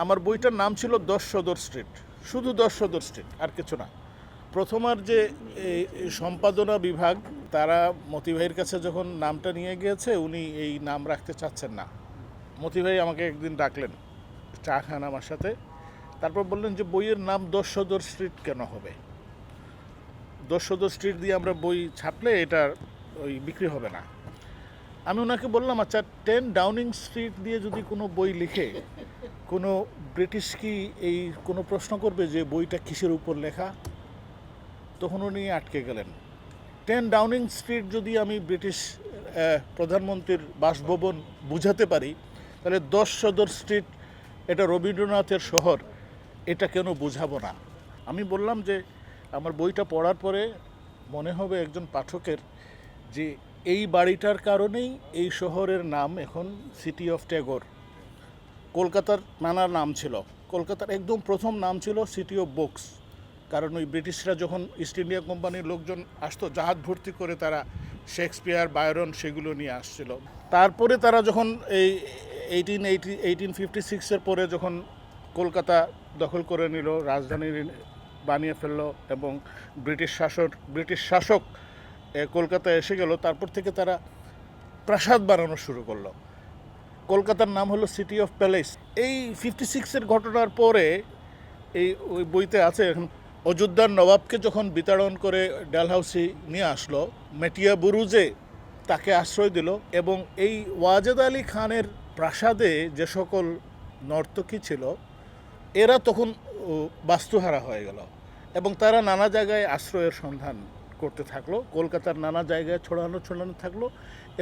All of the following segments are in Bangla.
আমার বইটার নাম ছিল দশ সদর স্ট্রিট। শুধু দশ সদর স্ট্রিট, আর কিছু না। প্রথমার যে সম্পাদনা বিভাগ, তারা মতি ভাইয়ের কাছে যখন নামটা নিয়ে গিয়েছে, উনি এই নাম রাখতে চাচ্ছেন না। মতি ভাই আমাকে একদিন ডাকলেন চা খান আমার সাথে। তারপর বললেন যে, বইয়ের নাম দশ সদর স্ট্রিট কেন হবে? দশ সদর স্ট্রিট দিয়ে আমরা বই ছাপলে এটা ওই বিক্রি হবে না। আমি ওনাকে বললাম আচ্ছা টেন ডাউনিং স্ট্রিট দিয়ে যদি কোনো বই লিখে কোনো ব্রিটিশ কি এই কোনো প্রশ্ন করবে যে বইটা কিসের উপর লেখা? তখন উনি আটকে গেলেন। টেন ডাউনিং স্ট্রিট যদি আমি ব্রিটিশ প্রধানমন্ত্রীর বাসভবন বুঝাতে পারি, তাহলে দশ সদর স্ট্রিট, এটা রবীন্দ্রনাথের শহর, এটা কেন বুঝাবো না? আমি বললাম যে আমার বইটা পড়ার পরে মনে হবে একজন পাঠকের যে এই বাড়িটার কারণেই এই শহরের নাম এখন সিটি অফ ট্যাগর কলকাতার নানা নাম ছিল। কলকাতার একদম প্রথম নাম ছিল সিটি অফ বুকস কারণ ওই ব্রিটিশরা যখন ইস্ট ইন্ডিয়া কোম্পানির লোকজন আসতো জাহাজ ভর্তি করে তারা শেক্সপিয়ার বায়রন সেগুলো নিয়ে আসছিল। তারপরে তারা যখন এই এইটিন এইটি এইটিন ফিফটি সিক্সের পরে যখন কলকাতা দখল করে নিল রাজধানী বানিয়ে ফেলল এবং ব্রিটিশ শাসক ব্রিটিশ শাসক এ, কলকাতায় এসে গেল তারপর থেকে তারা প্রাসাদ বানানো শুরু করল। কলকাতার নাম হলো সিটি অফ প্যালেস এই ফিফটি সিক্সের ঘটনার পরে এই ওই বইতে আছে, এখন অযোধ্যার নবাবকে যখন বিতাড়ন করে ডালহাউসি নিয়ে আসলো মেটিয়া বুরুজে তাকে আশ্রয় দিল এবং এই ওয়াজেদ আলী খানের প্রাসাদে যে সকল নর্তকী ছিল, এরা তখন বাস্তুহারা হয়ে গেল এবং তারা নানা জায়গায় আশ্রয়ের সন্ধান করতে থাকল, কলকাতার নানা জায়গায় ছড়ানো ছড়ানো থাকল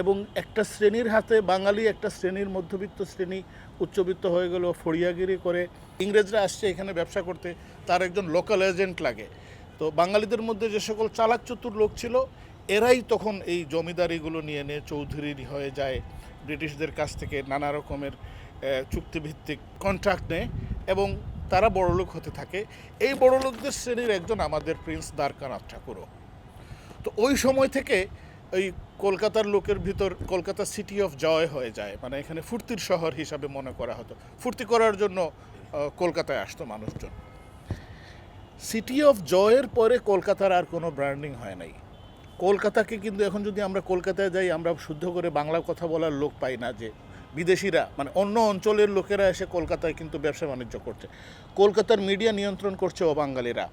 এবং একটা শ্রেণির হাতে বাঙালি, একটা শ্রেণির মধ্যবিত্ত শ্রেণি উচ্চবিত্ত হয়ে গেল, ফড়িয়াগিরি করে। ইংরেজরা আসছে এখানে ব্যবসা করতে, তার একজন লোকাল এজেন্ট লাগে। তো বাঙালিদের মধ্যে যে সকল চালাক চতুর লোক ছিল, এরাই তখন এই জমিদারিগুলো নিয়ে নিয়ে চৌধুরী হয়ে যায়, ব্রিটিশদের কাছ থেকে নানা রকমের চুক্তিভিত্তিক কন্ট্রাক্ট নেয় এবং তারা বড়লোক হতে থাকে। এই বড়লোকদের শ্রেণির একজন আমাদের প্রিন্স দ্বারকানাথ ঠাকুরও। তো ওই সময় থেকে ওই কলকাতার লোকের ভিতর কলকাতা সিটি অফ জয় হয়ে যায়। মানে এখানে ফুর্তির শহর হিসাবে মনে করা হতো। ফুর্তি করার জন্য কলকাতায় আসতো মানুষজন। সিটি অফ জয়ের পরে কলকাতার আর কোনো ব্র্যান্ডিং হয় নাই। কলকাতাকে কিন্তু এখন যদি আমরা কলকাতায় যাই, আমরা শুদ্ধ করে বাংলা কথা বলার লোক পাই না যে বিদেশিরা মানে অন্য অঞ্চলের লোকেরা এসে কলকাতায় কিন্তু ব্যবসা বাণিজ্য করছে। কলকাতার মিডিয়া নিয়ন্ত্রণ করছে অবাঙালিরা।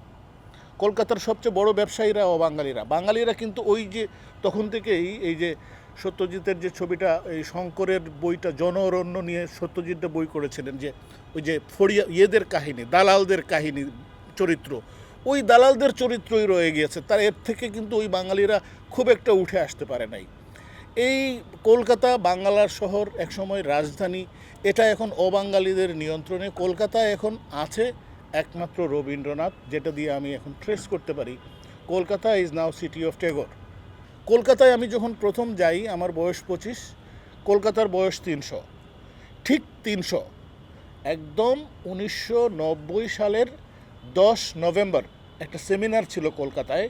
কলকাতার সবচেয়ে বড় ব্যবসায়ীরা ও বাঙালিরা। বাঙালিরা কিন্তু ওই যে তখন থেকেই এই যে সত্যজিতের যে ছবিটা, এই শঙ্করের বইটা জন অরণ্য নিয়ে সত্যজিৎটা বই করেছিলেন যে, ওই যে ফড়িয়া, ইয়েদের কাহিনী, দালালদের কাহিনী চরিত্র। ওই দালালদের চরিত্রই রয়ে গিয়েছে। তার এর থেকে কিন্তু ওই বাঙালিরা খুব একটা উঠে আসতে পারে নাই। এই কলকাতা বাংলার শহর একসময় রাজধানী, এটা এখন অবাঙালিদের নিয়ন্ত্রণে। কলকাতা এখন আছে একমাত্র রবীন্দ্রনাথ, যেটা দিয়ে আমি এখন ট্রেস করতে পারি, Kolkata is now city of Tagore কলকাতায় আমি যখন প্রথম যাই, আমার বয়স পঁচিশ, কলকাতার বয়স তিনশো, ঠিক তিনশো। একদম উনিশশো নব্বই সালের দশ নভেম্বর, একটা সেমিনার ছিল কলকাতায়।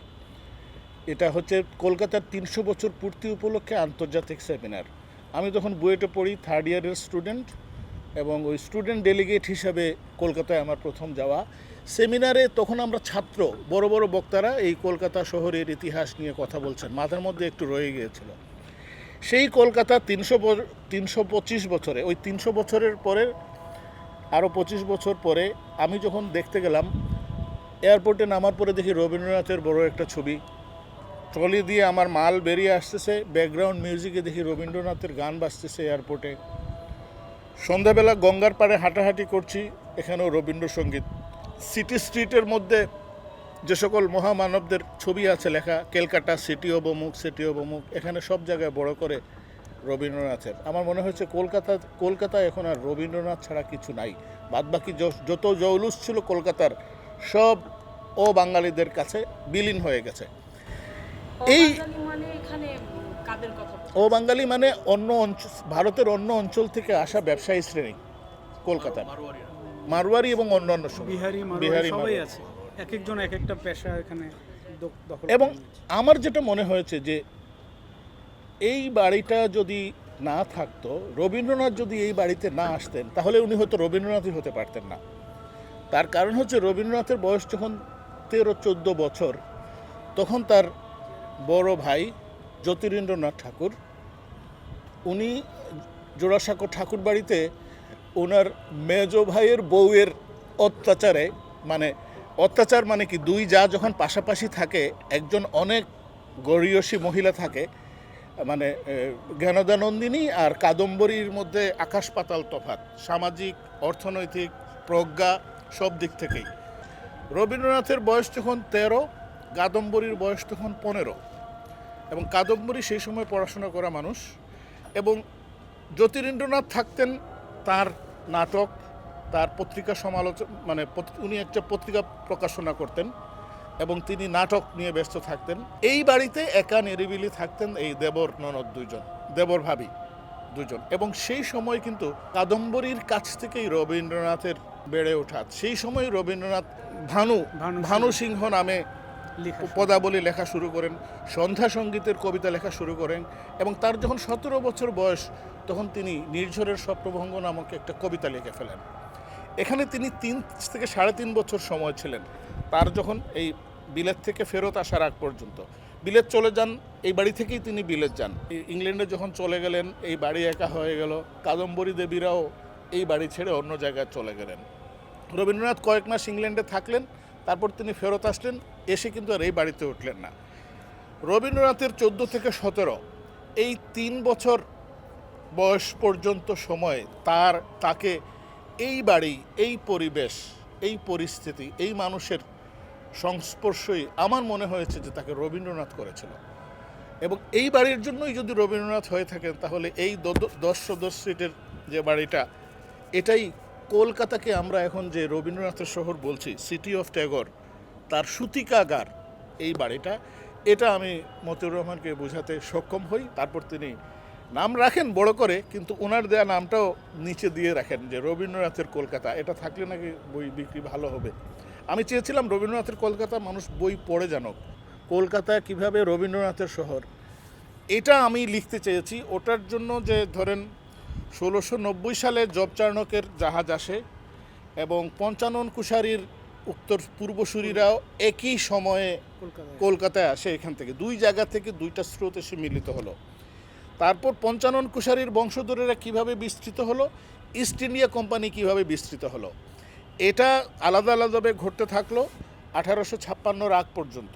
এটা হচ্ছে কলকাতার তিনশো বছর পূর্তি উপলক্ষে আন্তর্জাতিক সেমিনার আমি তখন বুয়েটে পড়ি থার্ড ইয়ারের স্টুডেন্ট এবং ওই স্টুডেন্ট ডেলিগেট হিসাবে কলকাতায় আমার প্রথম যাওয়া। সেমিনারে তখন আমরা ছাত্র, বড় বড় বক্তারা এই কলকাতা শহরের ইতিহাস নিয়ে কথা বলছেন, মাথার মধ্যে একটু রয়ে গিয়েছিল। সেই কলকাতা তিনশো তিনশো পঁচিশ বছরে, ওই তিনশো বছরের পরে আরও পঁচিশ বছর পরে আমি যখন দেখতে গেলাম এয়ারপোর্টে নামার পরে দেখি রবীন্দ্রনাথের বড় একটা ছবি। ট্রলি দিয়ে আমার মাল বেরিয়ে আসতেছে ব্যাকগ্রাউন্ড মিউজিকে দেখি রবীন্দ্রনাথের গান বাজতেছে এয়ারপোর্টে সন্ধ্যাবেলা গঙ্গার পাড়ে হাঁটাহাঁটি করছি এখানেও রবীন্দ্রসঙ্গীত। সিটি স্ট্রিটের মধ্যে যে সকল মহামানবদের ছবি আছে লেখা ক্যালকাটা সিটি অব অমুক সিটি অব অমুক এখানে সব জায়গায় বড় করে রবীন্দ্রনাথের। আমার মনে হয়েছে কলকাতা কলকাতা এখন আর রবীন্দ্রনাথ ছাড়া কিছু নাই। বাদবাকি যত জৌলুস ছিল কলকাতার সব ও বাঙালিদের কাছে বিলীন হয়ে গেছে। এই- কাদের কথা ও বাঙালি মানে অন্য অঞ্চল ভারতের অন্য অঞ্চল থেকে আসা ব্যবসায়ী শ্রেণি কলকাতার। মারোয়ারি এবং অন্যান্য বিহারি, বিহারি সবাই আছে। এক একজন এক একটা পেশা এখানে এবং আমার যেটা মনে হয়েছে যে এই বাড়িটা যদি না থাকতো রবীন্দ্রনাথ যদি এই বাড়িতে না আসতেন তাহলে উনি হয়তো রবীন্দ্রনাথই হতে পারতেন না। তার কারণ হচ্ছে রবীন্দ্রনাথের বয়স যখন তেরো চোদ্দ বছর তখন তার বড় ভাই জ্যোতিরিন্দ্রনাথ ঠাকুর। উনি জোড়াসাঁকো ঠাকুর বাড়িতে ওনার মেজ ভাইয়ের বউয়ের অত্যাচারে মানে অত্যাচার মানে কি, দুই যা যখন পাশাপাশি থাকে, একজন অনেক গরিয়সী মহিলা থাকে মানে জ্ঞানদানন্দিনী আর কাদম্বরীর মধ্যে আকাশ পাতাল তফাৎ, সামাজিক, অর্থনৈতিক, প্রজ্ঞা, সব দিক থেকেই। রবীন্দ্রনাথের বয়স যখন তেরো, কাদম্বরীর বয়স তখন পনেরো। এবং কাদম্বরী সেই সময় পড়াশোনা করা মানুষ এবং জ্যোতিরেন্দ্রনাথ থাকতেন তার নাটক তার পত্রিকা সমালোচনা মানে উনি একটা পত্রিকা প্রকাশনা করতেন এবং তিনি নাটক নিয়ে ব্যস্ত থাকতেন। এই বাড়িতে একা নিরিবিলি থাকতেন এই দেবর ননদ দুইজন দেবর ভাবি দুজন এবং সেই সময় কিন্তু কাদম্বরীর কাছ থেকেই রবীন্দ্রনাথের বেড়ে ওঠা। সেই সময় রবীন্দ্রনাথ ভানু ভানু সিংহ নামে। পদাবলী লেখা শুরু করেন, সন্ধ্যা সঙ্গীতের কবিতা লেখা শুরু করেন এবং তার যখন সতেরো বছর বয়স, তখন তিনি নির্ঝরের স্বপ্নভঙ্গ নামক একটা কবিতা লিখে ফেলেন। এখানে তিনি তিন থেকে সাড়ে তিন বছর সময় ছিলেন। তার যখন এই বিলেত থেকে ফেরত আসার আগ পর্যন্ত। বিলেত চলে যান, এই বাড়ি থেকেই তিনি বিলেত যান। ইংল্যান্ডে যখন চলে গেলেন, এই বাড়ি একা হয়ে গেল। কাদম্বরী দেবীরাও এই বাড়ি ছেড়ে অন্য জায়গায় চলে গেলেন। রবীন্দ্রনাথ কয়েক মাস ইংল্যান্ডে থাকলেন তারপর তিনি ফেরত আসলেন, এসে কিন্তু আর এই বাড়িতে উঠলেন না। রবীন্দ্রনাথের চোদ্দ থেকে সতেরো, এই তিন বছর বয়স পর্যন্ত সময় তার, তাকে এই বাড়ি, এই পরিবেশ, এই পরিস্থিতি, এই মানুষের সংস্পর্শই আমার মনে হয়েছে যে তাকে রবীন্দ্রনাথ করেছিল। এবং এই বাড়ির জন্যই যদি রবীন্দ্রনাথ হয়ে থাকেন, তাহলে এই দশ সদর স্ট্রিটের যে বাড়িটা, এটাই কলকাতাকে আমরা এখন যে রবীন্দ্রনাথের শহর বলছি সিটি অফ ট্যাগর তার সুতিকাগার এই বাড়িটা, এটা আমি মতিউর রহমানকে বোঝাতে সক্ষম হই। তারপর তিনি নাম রাখেন বড় করে, কিন্তু ওনার দেয়া নামটাও নিচে দিয়ে রাখেন যে রবীন্দ্রনাথের কলকাতা। এটা থাকলে নাকি বই বিক্রি ভালো হবে। আমি চেয়েছিলাম রবীন্দ্রনাথের কলকাতা মানুষ বই পড়ে জানুক। কলকাতা কীভাবে রবীন্দ্রনাথের শহর? এটা আমি লিখতে চেয়েছি। ওটার জন্য যে ধরেন ষোলোশো নব্বই সালে জবচার্ণকের জাহাজ আসে এবং পঞ্চানন কুশারির উত্তর পূর্বসূরিরাও একই সময়ে কলকাতায় কলকাতায় আসে এখান থেকে। দুই জায়গা থেকে দুইটা স্রোত এসে মিলিত হলো। তারপর পঞ্চানন কুশারির বংশধরেরা কীভাবে বিস্তৃত হলো ইস্ট ইন্ডিয়া কোম্পানি কীভাবে বিস্তৃত হলো এটা আলাদা আলাদাভাবে ঘটতে থাকল আঠারোশো ছাপ্পান্নর আগ পর্যন্ত।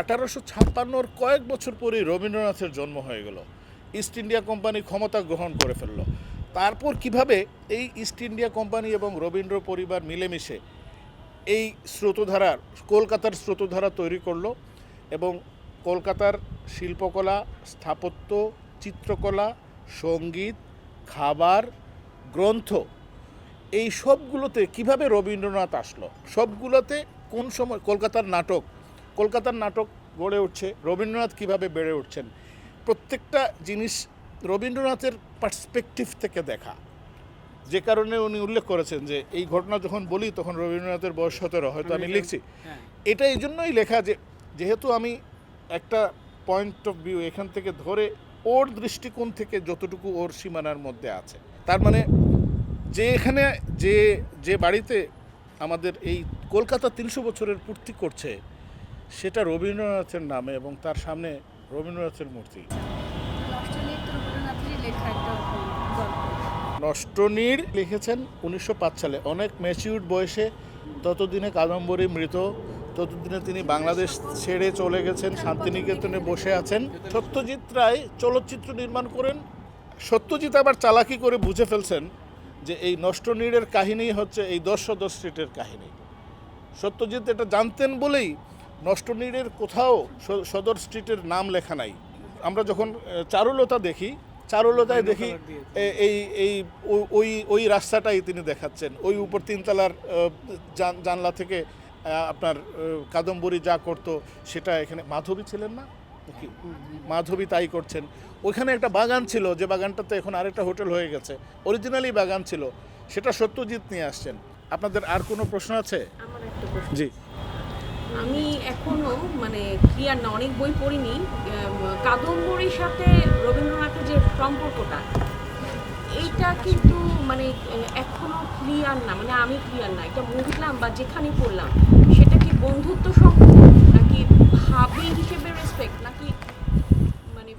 আঠারোশো ছাপ্পান্নর কয়েক বছর পরেই রবীন্দ্রনাথের জন্ম হয়ে গেল। ইস্ট ইন্ডিয়া কোম্পানি ক্ষমতা গ্রহণ করে ফেলল। তারপর কীভাবে এই ইস্ট ইন্ডিয়া কোম্পানি এবং রবীন্দ্র পরিবার মিলেমিশে এই স্রোতধারার কলকাতার স্রোতধারা তৈরি করল এবং কলকাতার শিল্পকলা, স্থাপত্য, চিত্রকলা, সংগীত, খাবার, গ্রন্থ এই সবগুলোতে কীভাবে রবীন্দ্রনাথ আসলো? সবগুলোতে কোন সময় কলকাতার নাটক কলকাতার নাটক গড়ে উঠছে, রবীন্দ্রনাথ কীভাবে বেড়ে উঠছেন? প্রত্যেকটা জিনিস রবীন্দ্রনাথের পার্সপেক্টিভ থেকে দেখা। যে কারণে উনি উল্লেখ করেছেন যে এই ঘটনা যখন বলি তখন রবীন্দ্রনাথের বয়স সতেরো হয়তো আমি লিখছি। হ্যাঁ। এটা এই জন্যই লেখা যে যেহেতু আমি একটা পয়েন্ট অফ ভিউ এখান থেকে ধরে ওর দৃষ্টিকোণ থেকে যতটুকু ওর সীমানার মধ্যে আছে। তার মানে যে এখানে যে যে বাড়িতে আমাদের এই কলকাতা তিনশো বছরের পূর্তি করছে সেটা রবীন্দ্রনাথের নামে এবং তার সামনে রবীন্দ্রনাথের মূর্তি। নষ্টনীড় লিখেছেন উনিশশো পাঁচ সালে। অনেক ম্যাচিউর বয়সে ততদিনে কাদম্বরী মৃত ততদিনে তিনি বাংলাদেশ ছেড়ে চলে গেছেন শান্তিনিকেতনে বসে আছেন। সত্যজিৎ রায় চলচ্চিত্র নির্মাণ করেন। সত্যজিৎ আবার চালাকি করে বুঝে ফেলছেন যে এই নষ্টনীড়ের কাহিনী হচ্ছে এই দশ স্ট্রিটের কাহিনী। সত্যজিৎ এটা জানতেন বলেই নষ্টনীড়ের কোথাও স- সদর স্ট্রিটের নাম লেখা নাই। আমরা যখন চারুলতা দেখি চারুলতায় দেখি এই এই ওই ওই রাস্তাটাই তিনি দেখাচ্ছেন। ওই উপর তিনতলার জান- জানলা থেকে আপনার কাদম্বরী যা করতো সেটা এখানে মাধবী ছিলেন না? মাধবী তাই করছেন। ওইখানে একটা বাগান ছিল যে বাগানটাতে এখন আরেকটা হোটেল হয়ে গেছে। অরিজিনালি বাগান ছিল। সেটা সত্যজিৎ নিয়ে আসছেন। আপনাদের আর কোনো প্রশ্ন আছে? আমার একটা প্রশ্ন। জি। আমি এখনও মানে ক্লিয়ার না অনেক বই পড়িনি। কাদম্বরীর সাথে রবীন্দ্রনাথের যে সম্পর্কটা এইটা কিন্তু মানে এখনও এখনও ক্লিয়ার না মানে আমি ক্লিয়ার না। এটা বুঝলাম বা যেখানে পড়লাম সেটা কি বন্ধুত্ব সম্পর্ক নাকি ভাবি হিসেবে রেসপেক্ট নাকি মানে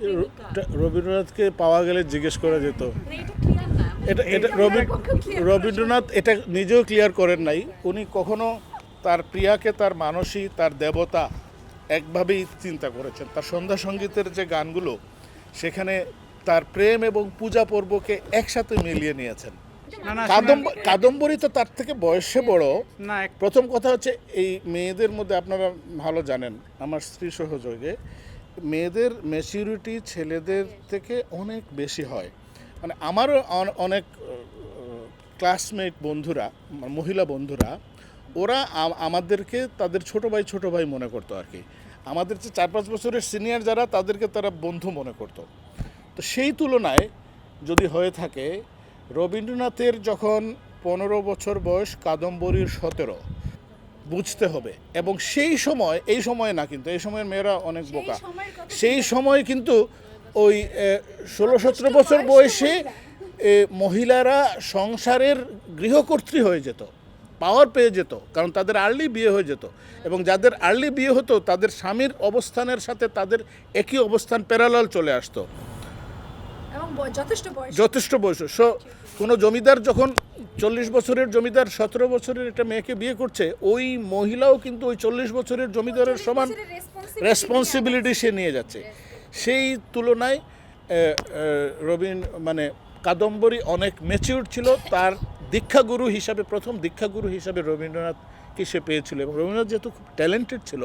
রবীন্দ্রনাথকে পাওয়া গেলে জিজ্ঞেস করা যেত। মানে এটা এটা এটা রবি রবীন্দ্রনাথ এটা নিজেও ক্লিয়ার করেন নাই। উনি কখনো তার প্রিয়াকে তার মানসী তার দেবতা একভাবেই চিন্তা করেছেন। তার সন্ধ্যা সঙ্গীতের যে গানগুলো সেখানে তার প্রেম এবং পূজা পর্বকে একসাথে মিলিয়ে নিয়েছেন। কাদম্বরী তো তার থেকে বয়সে বড়। প্রথম কথা হচ্ছে এই মেয়েদের মধ্যে আপনারা ভালো জানেন আমার স্ত্রী সহযোগে মেয়েদের ম্যাচিউরিটি ছেলেদের থেকে অনেক বেশি হয়। মানে আমারও অনেক ক্লাসমেট বন্ধুরা মহিলা বন্ধুরা ওরা আমাদেরকে তাদের ছোট ভাই ছোট ভাই মনে করতো আর কি। আমাদের যে চার পাঁচ বছরের সিনিয়র যারা তাদেরকে তারা বন্ধু মনে করতো। তো সেই তুলনায় যদি হয়ে থাকে রবীন্দ্রনাথের যখন পনেরো বছর বয়স কাদম্বরীর সতেরো বুঝতে হবে। এবং সেই সময় এই সময় না কিন্তু এই সময়ের মেয়েরা অনেক বোকা। সেই সময় কিন্তু ওই ষোলো সতেরো বছর বয়সে এ, মহিলারা সংসারের গৃহকর্ত্রী হয়ে যেত। পাওয়ার পেয়ে যেত কারণ তাদের আর্লি বিয়ে হয়ে যেত। এবং যাদের আর্লি বিয়ে হতো তাদের স্বামীর অবস্থানের সাথে তাদের একই অবস্থান প্যারালাল চলে আসতো। যথেষ্ট বয়স। সো কোনো জমিদার যখন চল্লিশ বছরের জমিদার সতেরো বছরের একটা মেয়েকে বিয়ে করছে ওই মহিলাও কিন্তু ওই চল্লিশ বছরের জমিদারের সমান রেসপন্সিবিলিটি সে নিয়ে যাচ্ছে। সেই তুলনায় রবীন মানে কাদম্বরী অনেক ম্যাচিউর ছিল তার দীক্ষাগুরু হিসাবে প্রথম দীক্ষাগুরু হিসাবে রবীন্দ্রনাথকে সে পেয়েছিল এবং রবীন্দ্রনাথ যেহেতু খুব ট্যালেন্টেড ছিল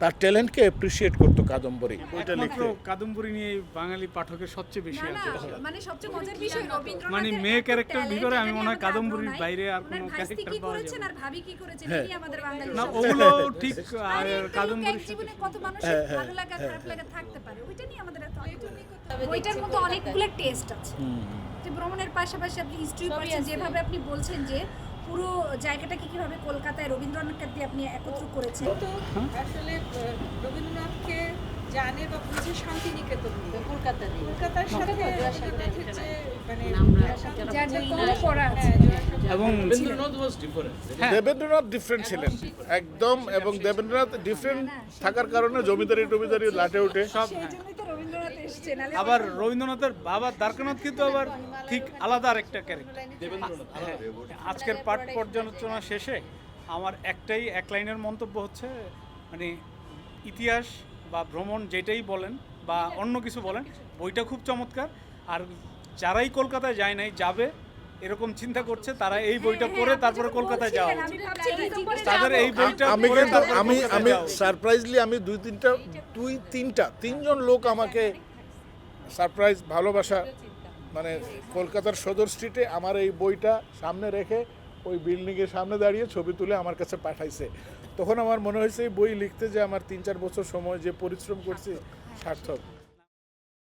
তার ট্যালেন্টকে অ্যাপ্রিসিয়েট করতো কাদম্বরী। বইটা একমাত্র লিখতে কাদম্বরী নিয়ে বাঙালি পাঠকের সবচেয়ে বেশি মানে সবচেয়ে মজার বিষয় মানে মেয়ে ক্যারেক্টার ভিতরে আমি মনে হয় কাদম্বরীর বাইরে আর কোনো ক্যারেক্টার পাওয়া করেছেন না। আর ভাবি কি করেছেন হ্যাঁ। এটাই আমাদের বাঙালির না ওগুলো ঠিক আর সাথে জীবনে কত মানুষের হ্যাঁ, হ্যাঁ, ভালো লাগা খারাপ লাগা থাকতে পারে? ওইটা নিয়ে আমাদের এত। বইটার মতো অনেকগুলো টেস্ট আছে। যে ভ্রমণের পাশাপাশি আপনি হিস্ট্রি পড়ছেন যেভাবে আপনি বলছেন যে পুরো জায়গাটাকে কীভাবে কলকাতায় রবীন্দ্রনাথকে দিয়ে আপনি একত্র করেছেন। তো আসলে রবীন্দ্রনাথকে জানে বা বুঝে শান্তিনিকেতন কলকাতা কলকাতার সাথে মানে আছে। এবং হ্যাঁ। দেবেন্দ্রনাথ ডিফারেন্ট ছিলেন একদম এবং দেবেন্দ্রনাথ ডিফারেন্ট থাকার কারণে জমিদারি টমিদারি লাটে উঠে। সব আবার রবীন্দ্রনাথের বাবা দ্বারকানাথ কিন্তু আবার ঠিক আলাদা আর একটা ক্যারেক্টার আজকের পাঠ পর্যালোচনা শেষে আমার একটাই এক লাইনের মন্তব্য হচ্ছে মানে ইতিহাস বা ভ্রমণ যেটাই বলেন বা অন্য কিছু বলেন বইটা খুব চমৎকার। আর যারাই কলকাতায় যায় নাই যাবে এরকম চিন্তা করছে তারা এই বইটা পড়ে তারপরে কলকাতায় যাওয়া তাদের এই বইটা আমি কিন্তু আমি আমি সারপ্রাইজলি আমি দুই তিনটা দুই তিনটা তিনজন লোক আমাকে সারপ্রাইজ ভালোবাসা মানে কলকাতার সদর স্ট্রিটে আমার এই বইটা সামনে রেখে ওই বিল্ডিংয়ের সামনে দাঁড়িয়ে ছবি তুলে আমার কাছে পাঠাইছে। তখন আমার মনে হয়েছে এই বই লিখতে যে আমার তিন চার বছর সময় যে পরিশ্রম করছি সার্থক।